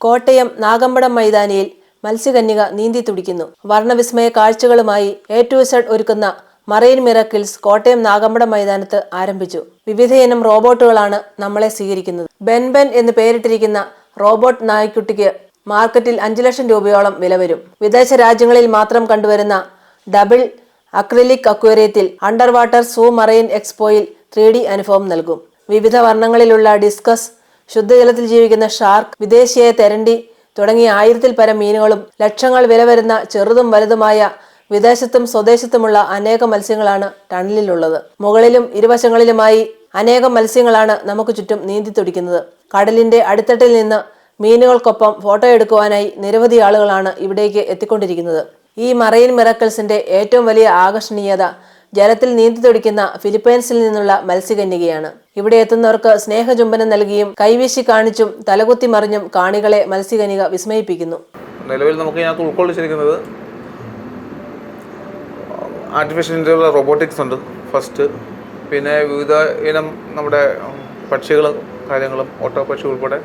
കോട്ടയം നാഗമ്പടം മൈതാനിയിൽ മത്സ്യകന്യക നീന്തി തുടിക്കുന്നു. വർണവിസ്മയ കാഴ്ചകളുമായി എ ടു സെഡ് ഒരുക്കുന്ന മറൈൻ മിറക്കിൾസ് കോട്ടയം നാഗമ്പടം മൈതാനത്ത് ആരംഭിച്ചു. വിവിധയിനം റോബോട്ടുകളാണ് നമ്മളെ സ്വീകരിക്കുന്നത്. ബെൻ ബെൻ എന്ന് പേരിട്ടിരിക്കുന്ന റോബോട്ട് നായ്ക്കുട്ടിക്ക് മാർക്കറ്റിൽ അഞ്ചു ലക്ഷം രൂപയോളം വില വരും. വിദേശ രാജ്യങ്ങളിൽ മാത്രം കണ്ടുവരുന്ന ഡബിൾ അക്രിലിക് അക്വേറിയത്തിൽ അണ്ടർ വാട്ടർ സൂ മറൈൻ എക്സ്പോയിൽ ത്രീ അനുഭവം നൽകും. വിവിധ വർണങ്ങളിലുള്ള ഡിസ്കസ് ശുദ്ധജലത്തിൽ ജീവിക്കുന്ന ഷാർക്ക് വിദേശിയായ തെരണ്ടി തുടങ്ങി ആയിരത്തിൽ പരം മീനുകളും ലക്ഷങ്ങൾ വില വരുന്ന ചെറുതും വലുതുമായ വിദേശത്തും സ്വദേശത്തുമുള്ള അനേകം മത്സ്യങ്ങളാണ് ടണലിലുള്ളത് മുകളിലും ഇരുവശങ്ങളിലുമായി അനേകം മത്സ്യങ്ങളാണ് നമുക്ക് ചുറ്റും നീന്തി തുടിക്കുന്നത്. കടലിന്റെ അടിത്തട്ടിൽ നിന്ന് മീനുകൾക്കൊപ്പം ഫോട്ടോ എടുക്കുവാനായി നിരവധി ആളുകളാണ് ഇവിടേക്ക് എത്തിക്കൊണ്ടിരിക്കുന്നത്. ഈ മറൈൻ മിറക്കിൾസിന്റെ ഏറ്റവും വലിയ ആകർഷണീയത ജലത്തിൽ നീന്തി തുടിക്കുന്ന ഫിലിപ്പൈൻസിൽ നിന്നുള്ള മത്സ്യകന്യകയാണ്. ഇവിടെ എത്തുന്നവർക്ക് സ്നേഹചുംബനം നൽകിയും കൈവീശി കാണിച്ചും തലകുത്തി മറിഞ്ഞും കാണികളെ മത്സ്യകന്യക വിസ്മയിപ്പിക്കുന്നു. നിലവിൽ നമുക്ക് ഇതിനകത്ത് ഉൾക്കൊള്ളിച്ചിരിക്കുന്നത് ആർട്ടിഫിഷ്യൽ ഇന്റലിജൻസ് റോബോട്ടിക്സ് ഉണ്ട്. ഫസ്റ്റ് പിന്നെ വിവിധ ഇനം നമ്മുടെ പക്ഷികൾ കാര്യങ്ങളും ഓട്ടോ പക്ഷി ഉൾപ്പെടെ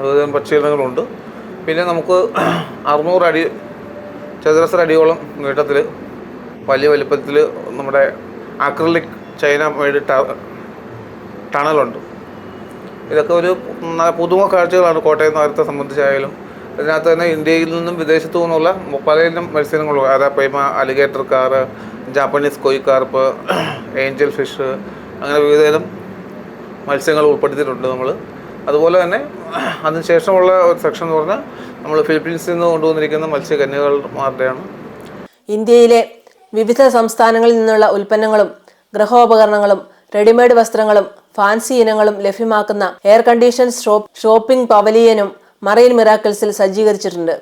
വിവിധ പക്ഷികളുണ്ട് പിന്നെ നമുക്ക് അറുന്നൂറ് അടി ചതുരശ്ര അടിയോളം നീട്ടത്തിൽ വലിയ വലിപ്പത്തിൽ നമ്മുടെ അക്രലിക് ചൈന മെയ്ഡ് ടണലുണ്ട്. ഇതൊക്കെ ഒരു പുതുമ കാഴ്ചകളാണ് കോട്ടയം നഗരത്തെ സംബന്ധിച്ചായാലും. ഇതിനകത്ത് തന്നെ ഇന്ത്യയിൽ നിന്നും വിദേശത്തു നിന്നുള്ള പലയിനം മത്സ്യങ്ങളും പൈമ alligator gar Japanese koi carp angel fish അങ്ങനെ വിവിധതരം മത്സ്യങ്ങൾ ഉൾപ്പെടുത്തിയിട്ടുണ്ട് നമ്മൾ അതുപോലെ തന്നെ അതിനുശേഷമുള്ള ഒരു സെക്ഷൻ എന്ന് പറഞ്ഞാൽ നമ്മൾ ഫിലിപ്പീൻസിൽ നിന്ന് കൊണ്ടുവന്നിരിക്കുന്ന മത്സ്യകന്യകമാരുടെയാണ് ഇന്ത്യയിലെ വിവിധ സംസ്ഥാനങ്ങളിൽ നിന്നുള്ള ഉൽപ്പന്നങ്ങളും ഗൃഹോപകരണങ്ങളും റെഡിമെയ്ഡ് വസ്ത്രങ്ങളും ഫാൻസി ഇനങ്ങളും ലഭ്യമാക്കുന്ന എയർ കണ്ടീഷൻ ഷോപ്പ് ഷോപ്പിംഗ് പവലിയനും മറൈൻ മിറാക്കിൾസിൽ സജ്ജീകരിച്ചിട്ടുണ്ട്.